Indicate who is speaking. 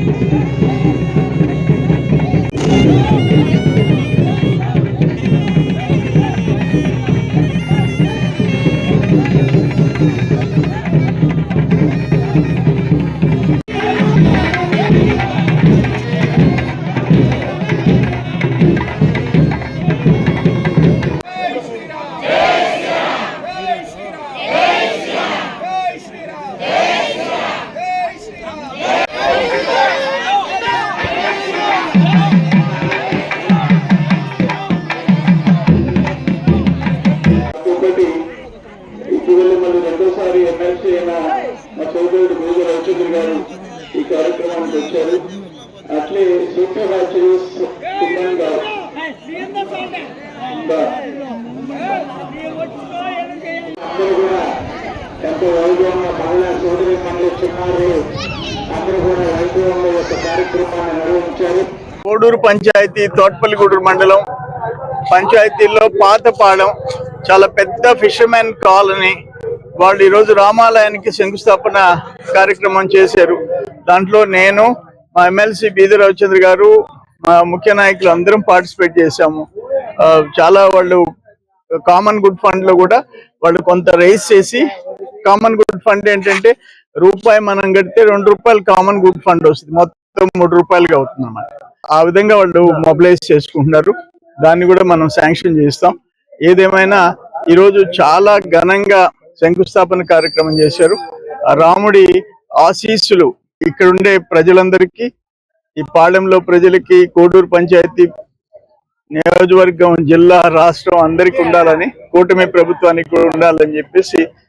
Speaker 1: Thank you. మళ్ళీ రెండోసారి MLC అయిన మా సోదరుడు భూజ రవిచంద్ర గారు ఈ కార్యక్రమానికి వచ్చారు. అట్లే సూపర్ హాచరీస్ గారు అందరూ కూడా ఎంతో వైభవంగా మహిళా సోదరి మండలి చిన్నారు అందరూ కూడా వైభవంగా ఈ యొక్క కార్యక్రమాన్ని నిర్వహించారు.
Speaker 2: కోడూరు పంచాయతీ తోటపల్లిగూడూరు మండలం. పంచాయతీలో పాతపాలెం చాలా పెద్ద ఫిషర్మెన్ కాలనీ వాళ్ళు ఈరోజు రామాలయానికి శంకుస్థాపన కార్యక్రమం చేశారు. దాంట్లో నేను మా ఎమ్మెల్సీ బీద రవిచంద్ర గారు మా ముఖ్య నాయకులు అందరం పార్టిసిపేట్ చేశాము. ఆ, చాలా వాళ్ళు కామన్ గుడ్ ఫండ్లో కూడా వాళ్ళు కొంత రైజ్ చేసి కామన్ గుడ్ ఫండ్ ఏంటంటే రూపాయి మనం కడితే రెండు రూపాయలు కామన్ గుడ్ ఫండ్ వస్తుంది. మొత్తం మూడు రూపాయలుగా అవుతుంది అన్నమాట ఆ విధంగా వాళ్ళు మొబిలైజ్ చేసుకుంటున్నారు. దాన్ని కూడా మనం శాంక్షన్ చేస్తాం. ఏదేమైనా ఈరోజు చాలా ఘనంగా శంకుస్థాపన కార్యక్రమం చేశారు. ఆ రాముడి ఆశీస్సులు ఇక్కడ ఉండే ప్రజలందరికీ ఈ పాళెంలో ప్రజలకి కోడూరు పంచాయతీ నియోజకవర్గం జిల్లా రాష్ట్రం అందరికి ఉండాలని కూటమి ప్రభుత్వానికి కూడా ఉండాలని చెప్పేసి